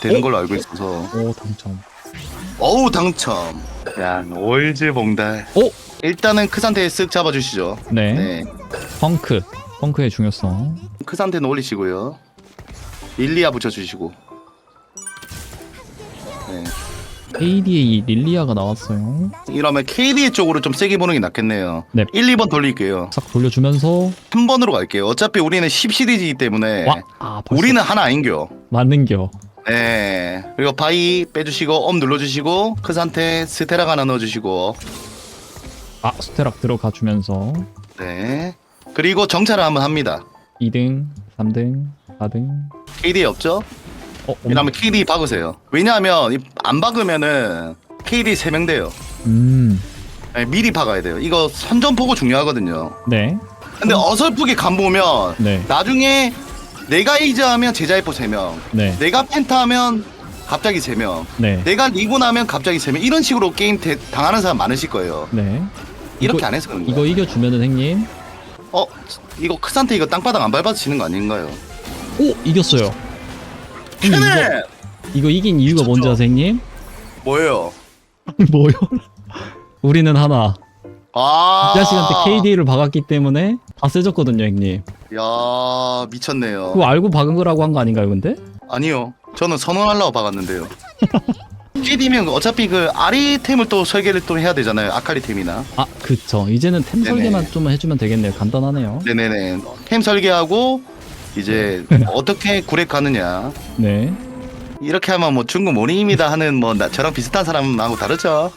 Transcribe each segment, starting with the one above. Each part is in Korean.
되는 어? 걸로 알고 있어서 오 당첨. 어우 당첨 야 월즈 봉달 오! 일단은 크산테 쓱 잡아주시죠 네. 네 펑크. 펑크의 중요성. 크산테는 올리시고요 릴리아 붙여주시고 네이 릴리아가 나왔어요. 이러면 KD 쪽으로 좀 세게 보는 게 낫겠네요 네. 1, 2번 돌릴게요 싹 돌려주면서 3번으로 갈게요 어차피 우리는 10 시리즈이기 때문에 와. 아 벌써 우리는 하나 아닌겨 맞는겨. 네 그리고 바이 빼주시고 엄 눌러주시고 크산테 스테락 하나 넣어주시고 아 스테락 들어가 주면서 네 그리고 정찰을 한번 합니다 2등, 3등, 4등. KD 없죠? 어, 그다음에 KD 박으세요. 왜냐하면 이- 안 박으면은 KD 3명 돼요. 음. 네, 미리 박아야 돼요. 이거 선전포고 중요하거든요. 네. 근데 어설프게 간 보면 네. 나중에 내가 에이즈 하면 제자이포 3명, 네. 내가 펜타 하면 갑자기 3명, 네. 내가 리곤 하면 갑자기 3명 이런 식으로 게임 대- 당하는 사람 많으실 거예요. 네. 이렇게 이거- 안 해서 그런 거예요. 이거 이겨주면은 형님. 어? 이거 크산테 이거 땅바닥 안 밟아서 지는 거 아닌가요? 오 이겼어요. 형님! 이거, 이거 이긴 이유가 뭔지? 아세요, 형님? 뭐예요? 뭐요? 우리는 하나. 아이 자식한테 KD를 박았기 때문에 다 세졌거든요, 형님. 야 미쳤네요. 그거 알고 박은 거라고 한 거 아닌가요, 근데? 아니요. 저는 선언하려고 박았는데요. KD면 어차피 그 아리템을 또 설계를 또 해야 되잖아요. 아카리템이나. 아, 그쵸. 이제는 템 네네. 설계만 좀 해주면 되겠네요. 간단하네요. 네네네. 템 설계하고 이제 어떻게 구렉 가느냐. 네. 이렇게 하면 뭐 중국 모닝입니다 하는 뭐 나, 저랑 비슷한 사람하고 다르죠.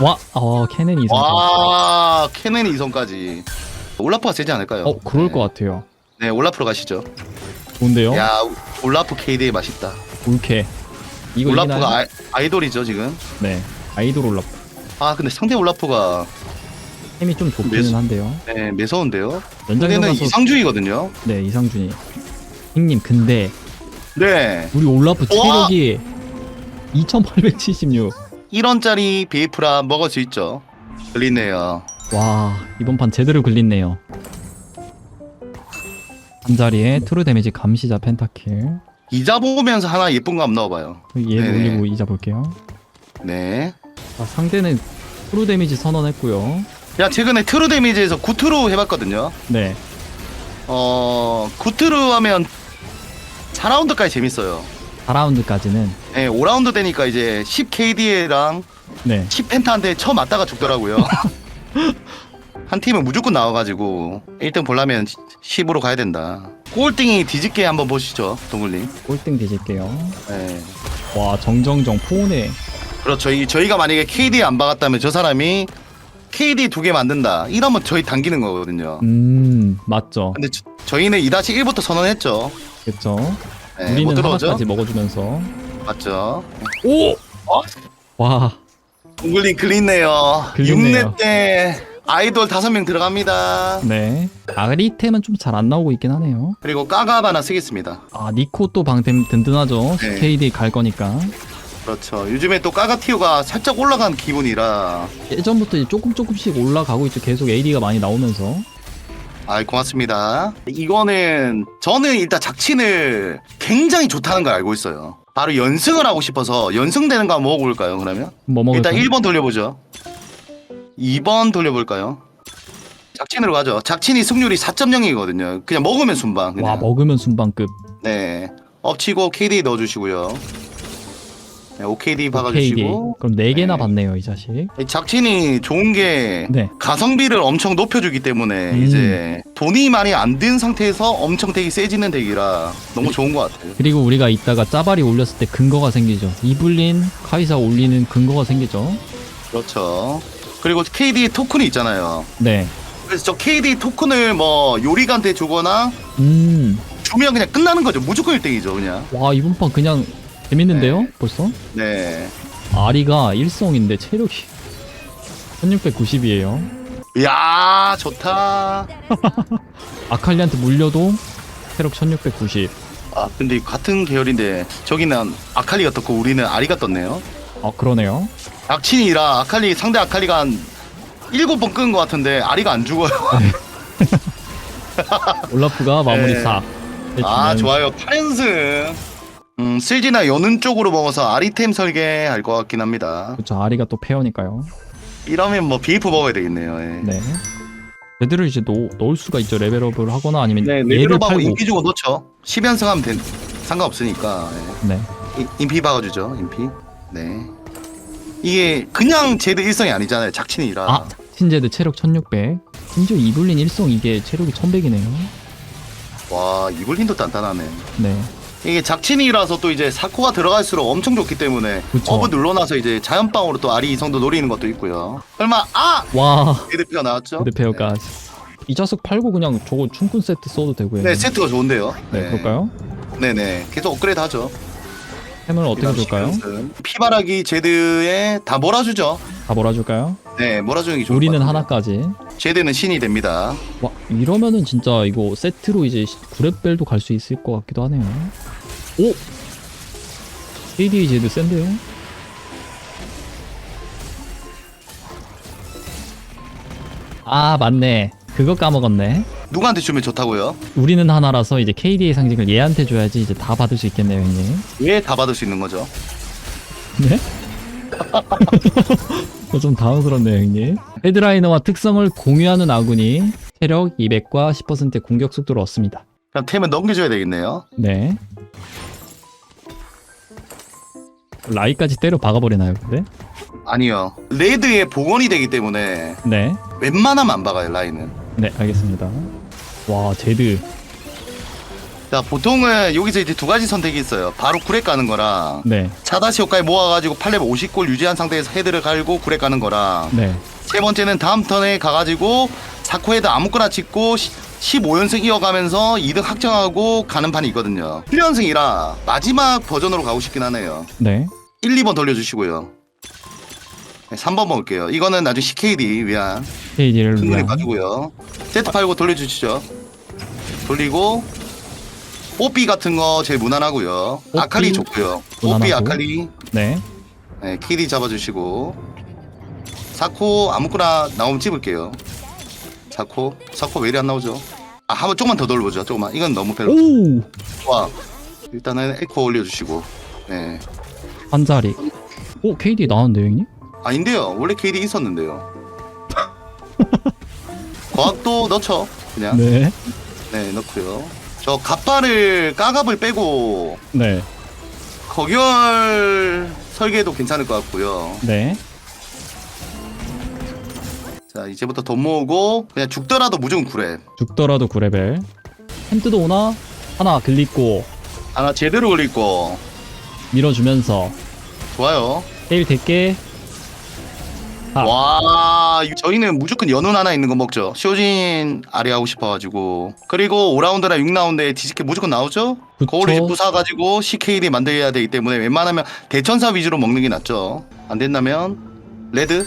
와, 어, 캐넨이 이상. 와 캐넨 이성까지. 올라프가 세지 않을까요? 어, 그럴 네. 것 같아요. 네 올라프로 가시죠. 좋은데요? 야 올라프 KD 맛있다. 올케. 이거 올라프가 이기나요? 아이, 아이돌이죠 지금. 네. 아이돌 올라프. 아 근데 상대 올라프가 템이 좀 좋기는 매수- 한데요. 네, 매서운데요. 연장전 상대는 가서 이상주의거든요. 네 이상준이. 형님 근데 네. 우리 올라프 우와! 체력이 2,876. 1원짜리 베이프라 먹을 수 있죠. 들리네요. 와 이번 판 제대로 글리네요. 한 자리에 트루 데미지 감시자 펜타킬. 이자 보면서 하나 예쁜 거 한번 넣어봐요. 얘 네네. 올리고 이자 볼게요. 네. 아, 상대는 트루 데미지 선언했고요. 야 최근에 트루 데미지에서 구트루 해봤거든요. 네. 어 구트루 하면 4라운드까지 재밌어요. 4라운드까지는 네, 5라운드 되니까 이제 10KD랑 네. 10펜타한테 처음 맞다가 죽더라고요. 한 팀은 무조건 나와가지고 1등 보려면 10으로 가야 된다. 꼴등이 뒤집게 한번 보시죠, 동글님. 꼴등 뒤질게요. 네. 와 정정정 포네. 그렇죠. 이 저희가 만약에 KD 안 박았다면 저 사람이 KD 두 개 만든다. 이러면 저희 당기는 거거든요. 음 맞죠. 근데 저, 희는 2-1부터 선언했죠. 그렇죠. 네, 못 우리는 들어오죠? 하나까지 먹어주면서. 맞죠. 오. 어? 와 동글님 글리네요. 글리네요. 6렙 때 아이돌 5명 들어갑니다. 네. 아리템은 좀 잘 안 나오고 있긴 하네요. 그리고 까갑 하나 쓰겠습니다. 아 니코 또 방템 든든하죠. 네. KD 갈 거니까. 그렇죠. 요즘에 또 까가 티오가 살짝 올라간 기분이라 예전부터 이제 조금 조금씩 올라가고 있죠. 계속 AD가 많이 나오면서. 아이 고맙습니다. 이거는 저는 일단 작친을 굉장히 좋다는 걸 알고 있어요. 바로 연승을 하고 싶어서 연승되는 거 한번 먹어볼까요 그러면? 뭐 먹을까? 일단 1번 돌려보죠. 2번 돌려볼까요? 작친으로 가죠. 작친이 승률이 4.0이거든요. 그냥 먹으면 순방. 그냥. 와 먹으면 순방급. 네. 엎치고 KD 넣어주시고요. 네, OKD KD. 박아주시고. 그럼 네 개나 네. 받네요 이 자식. 이 작친이 좋은 게 네. 가성비를 엄청 높여주기 때문에 음. 이제 돈이 많이 안 든 상태에서 엄청 덱이 세지는 덱이라 너무 좋은 것 같아요. 그리고 우리가 이따가 짜발이 올렸을 때 근거가 생기죠. 이블린, 카이사 올리는 근거가 생기죠. 그렇죠. 그리고 KD 토큰이 있잖아요. 네. 그래서 저 KD 토큰을 뭐 요리간한테 주거나 음. 주면 그냥 끝나는 거죠. 무조건 1등이죠, 그냥. 와 이번 판 그냥 재밌는데요? 벌써? 네. 아리가 1성인데 체력이 1690이에요. 이야, 좋다. 아칼리한테 물려도 체력 1690. 아, 근데 같은 계열인데 저기는 아칼리가 떴고 우리는 아리가 떴네요. 아 그러네요. 악친이라 아칼리 상대 아칼리가 한 일곱 번 끈 것 같은데 아리가 안 죽어요. 올라프가 마무리 네. 싹. 아 좋아요 8연승 음, 쓸지나 여는 쪽으로 먹어서 아리템 설계할 것 같긴 합니다. 그쵸 아리가 또 페어니까요 이러면 뭐 비프 먹어야 되겠네요. 예. 네 제대로 이제 놓, 넣을 수가 있죠 레벨업을 하거나 아니면 네, 얘를 레벨업하고 팔고 인피 주고 넣죠. 10연승 하면 된, 상관없으니까. 예. 네 인- 인피 박아주죠, 인피. 네. 이게 그냥 제드 일성이 아니잖아요. 작친이라. 아, 신제드 체력 1600. 심지어 이블린 1성 이게 체력이 1100이네요. 와, 이블린도 단단하네. 네. 이게 작친이라서 또 이제 사코가 들어갈수록 엄청 좋기 때문에 그쵸. 업을 눌러놔서 이제 자연빵으로 또 아리 이성도 노리는 것도 있고요. 설마 아! 와, 제드피가 나왔죠? 레드 페어까지. 이 자석 팔고 그냥 저거 춤꾼 세트 써도 되고요. 네, 세트가 좋은데요. 네, 그럴까요? 네네. 계속 업그레이드 하죠. 템을 어떻게 줄까요? 피바라기 제드에 다 몰아주죠. 다 몰아줄까요? 네, 몰아주는 게 좋을 우리는 것 같아요. 하나까지. 제드는 신이 됩니다. 와, 이러면은 진짜 이거 세트로 이제 구렛벨도 갈 수 있을 것 같기도 하네요. 오! KDA 제드 센데요? 아, 맞네. 그거 까먹었네. 누구한테 주면 좋다고요? 우리는 하나라서 이제 KDA 상징을 얘한테 줘야지 이제 다 받을 수 있겠네요, 형님. 왜 다 받을 수 있는 거죠? 네? 어, 좀 당황스럽네요, 형님. 헤드라이너와 특성을 공유하는 아군이 체력 200과 10%의 공격 속도를 얻습니다. 그럼 템은 넘겨줘야 되겠네요. 네. 라이까지 때려 박아버리나요, 근데? 아니요. 레드의 복원이 되기 때문에 네. 웬만하면 안 박아요, 라인은. 네, 알겠습니다. 와, 제드. 자, 보통은 여기서 이제 두 가지 선택이 있어요. 바로 구레 까는 거랑 네, 차다시 효과에 모아가지고 8레벨 50골 유지한 상태에서 헤드를 갈고 구레 까는 거랑 네. 세 번째는 다음 턴에 가가지고 사코 헤드 아무거나 찍고 15연승 이어가면서 2등 확정하고 가는 판이 있거든요. 1연승이라 마지막 버전으로 가고 싶긴 하네요. 네. 1, 2번 돌려주시고요. 네, 3번 먹을게요. 이거는 나중에 CKD 위한 KD를 충분히. 가지고요. 세트 팔고 돌려주시죠. 돌리고 뽀삐 같은 거 제일 무난하고요. 뽀삐? 아칼리 좋고요. 뽀삐 무난하고. 아칼리 네. 네, KD 잡아주시고 사코 아무거나 나오면 찍을게요. 사코 사코 왜 이리 안 나오죠? 아 한번 조금만 더 돌려보죠. 조금만 이건 너무 별로. 오! 좋아. 일단은 에코 올려주시고. 네. 한 자리. 오, KD 나왔는데요, 형님? 아닌데요. 원래 KD 있었는데요. 과학도 넣죠. 그냥. 네. 네, 넣고요. 저 갑바를 까갑을 빼고 네. 거결 설계도 괜찮을 것 같고요. 네. 자, 이제부터 돈 모으고 그냥 죽더라도 무조건 구래. 죽더라도 9레벨. 핸드도 오나? 하나 글리고 하나 제대로 걸리고 밀어주면서 좋아요. 세일 될게 아. 와, 저희는 무조건 연운 하나 있는 거 먹죠. 쇼진 아리 하고 싶어가지고 그리고 5라운드나 6라운드에 뒤집게 무조건 나오죠. 그쵸. 거울 이제 부사가지고 CKD 만들어야 되기 때문에 웬만하면 대천사 위주로 먹는 게 낫죠. 안 된다면 레드.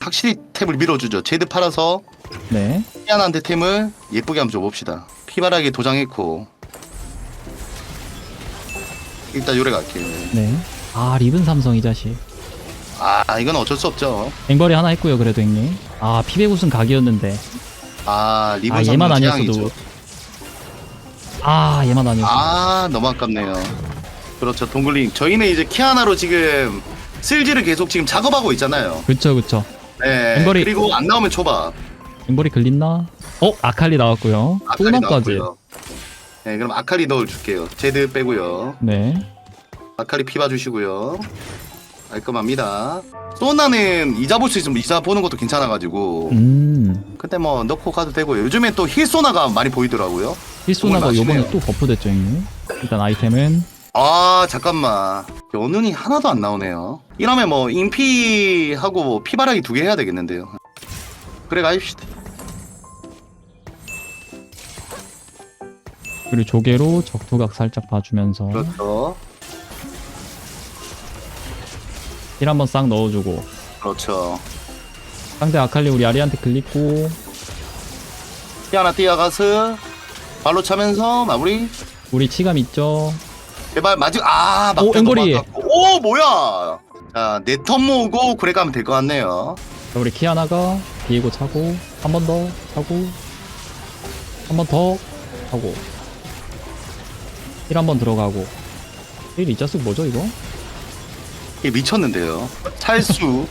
확실히 탭을 밀어주죠. 제드 팔아서 네. 희한한 데 템을 예쁘게 한번 줘봅시다. 피바라기 도장했고 일단 요래 갈게요. 네. 아 리븐 삼성 이 자식. 아 이건 어쩔 수 없죠. 앵벌이 하나 했고요 그래도 형님. 아 피백 우승 각이었는데. 아 리본 아 얘만 삼성 아니었어도. 아 얘만 아니었어. 아 너무 아깝네요. 그렇죠 동글링. 저희는 이제 키아나로 지금 쓸지를 계속 지금 작업하고 있잖아요. 그쵸 그쵸. 네. 앵벌이- 그리고 안 나오면 초밥. 앵벌이 글린나? 어 아칼리 나왔고요. 아칼리 소나까지. 나왔고요. 네 그럼 아칼리 넣어줄게요. 제드 빼고요. 네. 아칼리 피 봐 주시고요. 깔끔합니다. 소나는 이자 볼 수 있으면 이자 보는 것도 괜찮아가지고. 음. 근데 뭐 넣고 가도 되고요. 요즘에 또 힐 소나가 많이 보이더라고요. 힐소나가 정말 요번에 맛있네요. 또 버프됐죠 형님. 일단 아이템은 아 잠깐만 연운이 하나도 안 나오네요. 이러면 뭐 인피하고 뭐 피바라기 두 개 해야 되겠는데요. 그래 가입시다. 그리고 조개로 적토각 살짝 봐주면서 그렇죠. 힐 한번 싹 넣어주고 그렇죠. 상대 아칼리 우리 아리한테 글리고 피 하나 뛰어가서 발로 차면서 마무리. 우리 치감 있죠. 제발 마지 아 오, 막대 앵거리. 오 뭐야? 자네 턴 모으고 그래 가면 될 것 같네요. 자, 우리 키아나가 비에고 차고 한 번 더 차고 한 번더 하고 힐 한번 들어가고 힐 이자스 뭐죠 이거? 이게 미쳤는데요. 찰수.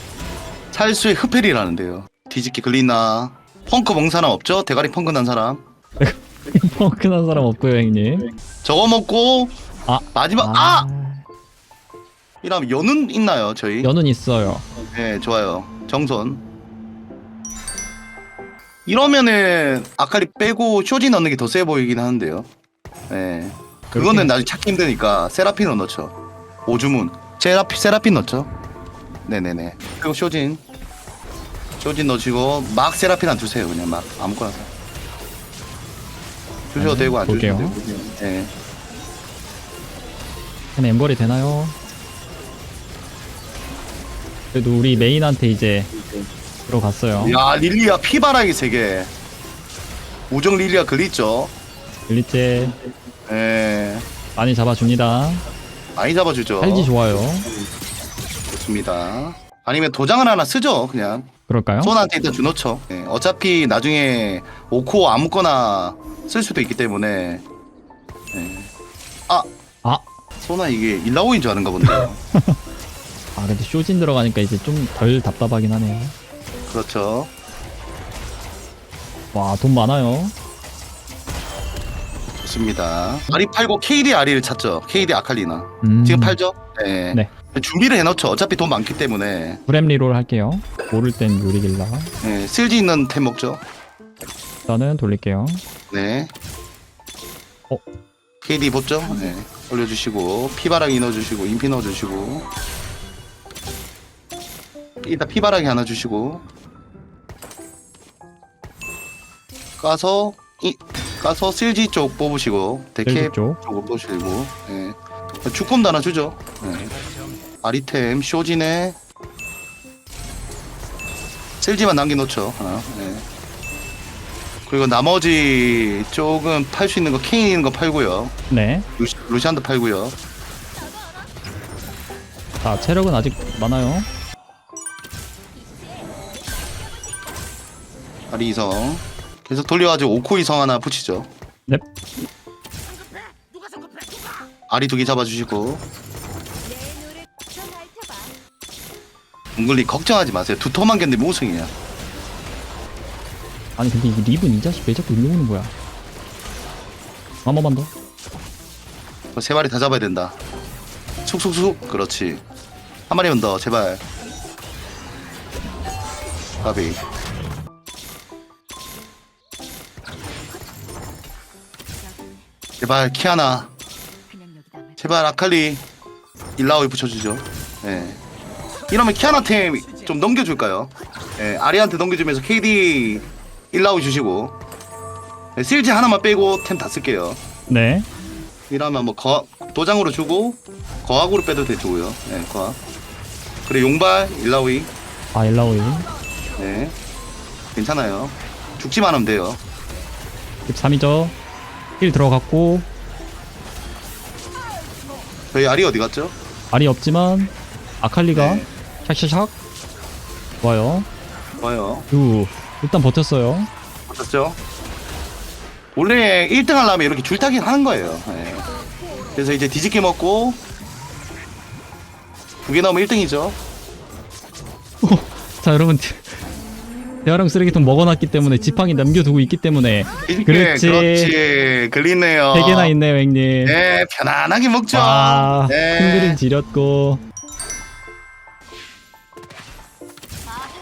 찰수의 흡혈이라는데요. 뒤집기 글리나. 펑크 먹는 사람 없죠? 대가리 펑크 난 사람. 펑크난 사람 없고요 형님 저거 먹고 아 마지막 아! 이러면 연은 있나요, 저희? 연은 있어요 네, 좋아요. 정선. 이러면은 아카리 빼고 쇼지 넣는 게 더 세 보이긴 하는데요. 네. 그거는 나중에 찾기 힘드니까 세라핀을 넣죠. 오주문. 세라피, 세라핀 넣죠. 네네네. 그리고 쇼진. 쇼진 넣으시고 막 세라핀 안 주세요. 그냥 막 아무거나. 주셔도 네, 되고 안 주셔도 볼게요. 되고. 네. 그냥 엠벌이 되나요? 그래도 우리 메인한테 이제 들어갔어요 야 릴리아 피바라기 세 개. 우정 릴리아 글리죠. 일리째 예. 많이 잡아줍니다 많이 잡아주죠. 살지 좋아요 좋습니다. 아니면 도장을 하나 쓰죠, 그냥. 그럴까요? 소나한테 일단 주놓죠. 예, 어차피 나중에 오코 아무거나 쓸 수도 있기 때문에. 예. 아, 아! 소나 이게 일라오인 줄 아는가 본데요. 아 근데 쇼진 들어가니까 이제 좀 덜 답답하긴 하네요 그렇죠. 와 돈 많아요 좋습니다. 아리 팔고 KD 아리를 찾죠. KD 아칼리나. 음, 지금 팔죠? 네. 네. 준비를 해놓죠. 어차피 돈 많기 때문에. 브렘 리롤 할게요 모를 땐 요리길라 네, 쓸지 있는 템 먹죠. 일단은 돌릴게요 네. 어? KD 보죠? 네. 올려주시고 피바라기 넣어주시고 인피 넣어주시고 일단 피바라기 하나 주시고 까서 이 까서 실지 쪽 뽑으시고 데캡 셀지 쪽 쪽을 뽑으시고 네. 주콤도 하나 주죠. 네. 아리템 쇼진에 셀지만 남겨놓죠 하나. 네. 그리고 나머지 조금 팔수 있는 거 케인 있는 거 팔고요. 네. 루시, 루시안도 팔고요. 자, 체력은 아직 많아요. 아리 이성 계속 돌려가지고 오코 이 성 하나 붙이죠. 넵. 아리 두 개 잡아주시고. 웅글리 걱정하지 마세요. 두 토만 견디면 우승이야. 아니, 근데 이 립은 이 자식 왜 자꾸 일로 오는 거야? 한 번만 더. 그세 마리 다 잡아야 된다. 쑥쑥쑥 그렇지. 한 마리만 더 제발. 가비. 제발 키아나. 제발 아칼리 일라오이 붙여주죠. 예. 이러면 키아나 템 좀 넘겨줄까요? 예, 아리한테 넘겨주면서 KD 일라오이 주시고 예, 실지 하나만 빼고 템 다 쓸게요. 네. 이러면 뭐 거, 도장으로 주고 거학으로 빼도 되고요. 예, 거학. 그리고 용발 일라오이. 아, 일라오이. 네. 괜찮아요. 죽지만 하면 돼요. 13이죠. 힐 들어갔고, 저희 아리 어디 갔죠? 알이 없지만, 아칼리가 네. 샥샥샥. 좋아요. 좋아요. 유. 일단 버텼어요. 맞았죠? 원래 1등 하려면 이렇게 줄타기 하는 거예요. 예. 그래서 이제 뒤집게 먹고 두개 넣으면 1등이죠. 자, 여러분. 대화랑 쓰레기통 먹어놨기 때문에 지팡이 남겨두고 있기 때문에 그렇지. 그렇지. 걸리네요. 세 개나 있네요, 형님. 네, 편안하게 먹죠. 와, 네. 큰 그림 지렸고.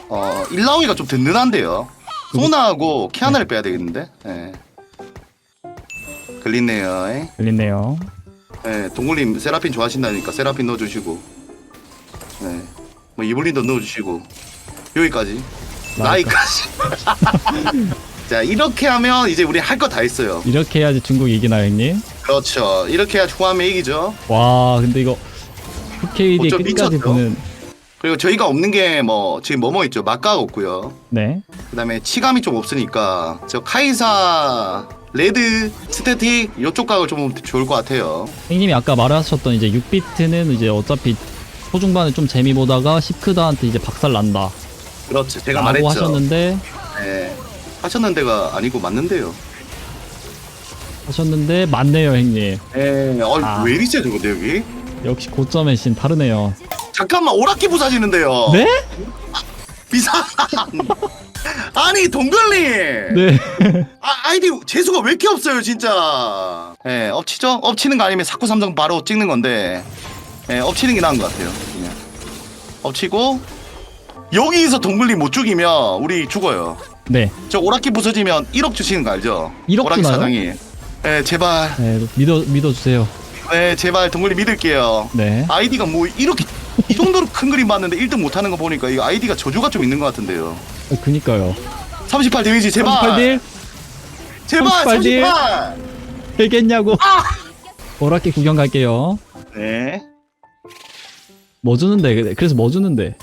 어, 일라오이가 좀 든든한데요. 소나하고 키아나를 빼야 되겠는데. 예. 걸리네요. 예. 열렸네요. 네, 동굴님 세라핀 좋아하신다니까 세라핀 넣어주시고, 네, 뭐 이블린도 넣어주시고 여기까지 나이까지. 자 이렇게 하면 이제 우리 할 거 다 했어요. 이렇게 해야지 중국 이기나요, 형님? 그렇죠. 이렇게 해야 후하면 이기죠. 와, 근데 이거 KD 어쩜 끝까지 미쳤죠? 보는 그리고 저희가 없는 게 뭐 지금 뭐뭐 있죠. 막가가 없고요. 네. 그다음에 치감이 좀 없으니까 저 카이사 레드 스태틱 이쪽 각을 좀 좋을 것 같아요. 형님이 아까 말하셨던 이제 6비트는 이제 어차피 초중반에 좀 재미 보다가 시크다한테 이제 박살 난다. 그렇죠. 제가 라고 말했죠. 하셨는데 네. 하셨는데가 아니고 맞는데요. 하셨는데 맞네요 형님 에, 어, 아. 왜 이리세 저거 내용이? 역시 고점의 신 다르네요 잠깐만 오락기 부사지는데요. 네? 비상. 아니 동글님. 네 아, 아이디 재수가 왜 이렇게 없어요 진짜. 예, 엎치죠? 엎치는 거 아니면 사쿠 삼성 바로 찍는 건데, 예, 엎치는 게 나은 것 같아요. 그냥. 엎치고 여기서 동글님 못 죽이면 우리 죽어요. 네. 저 오락기 부서지면 1억 주시는 거 알죠? 1억 오락기 주나요? 사장이. 예, 제발, 네, 믿어 믿어주세요. 예, 제발 동글님 믿을게요. 네. 아이디가 뭐 이렇게 이 정도로 큰 그림 봤는데 1등 못하는 거 보니까 이 아이디가 저조가 좀 있는 것 같은데요. 어, 그니까요. 38 데미지 제발, 38딜 제발 38 딜. 38. 되겠냐고. 아! 오락기 구경 갈게요. 네. 뭐 주는데? 그래서 뭐 주는데?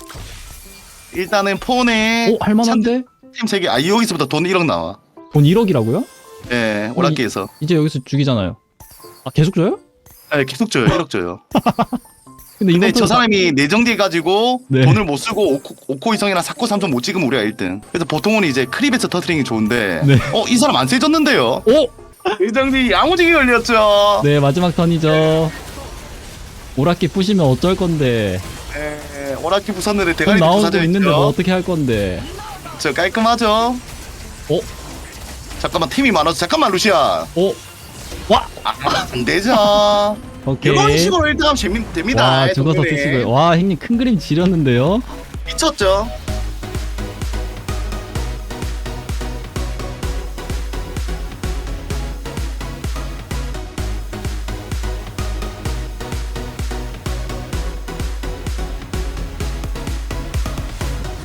일단은 폰에 오 할만한데? 팀 3개 아 여기서부터 돈 1억 나와 돈 1억이라고요? 예 오락기에서 이제 여기서 주기잖아요. 아 계속 줘요? 예 계속 줘요 1억 줘요 근데 저 사람이 내정돼 가지고 네. 돈을 못 쓰고 오코, 오코 이성이나 사코 삼성 못 찍으면 우리가 1등 그래서 보통은 이제 크립에서 터트리는 게 좋은데 네. 어 이 사람 안 세졌는데요 오! 내정지 야무지게 걸렸죠 네 마지막 턴이죠. 오락기 부시면 어쩔 건데? 예 오락기 돈 대가리 나오고 부사져 있는데 뭐 어떻게 할 건데? 저 깔끔하죠 어? 잠깐만 팀이 많아서 잠깐만 루시아 오! 와! 아, 안 되죠 오케이. 이런 식으로 1등하면 재밌, 됩니다 와 예, 죽어서 동생님. 드시고요. 와 형님 큰 그림 지렸는데요. 미쳤죠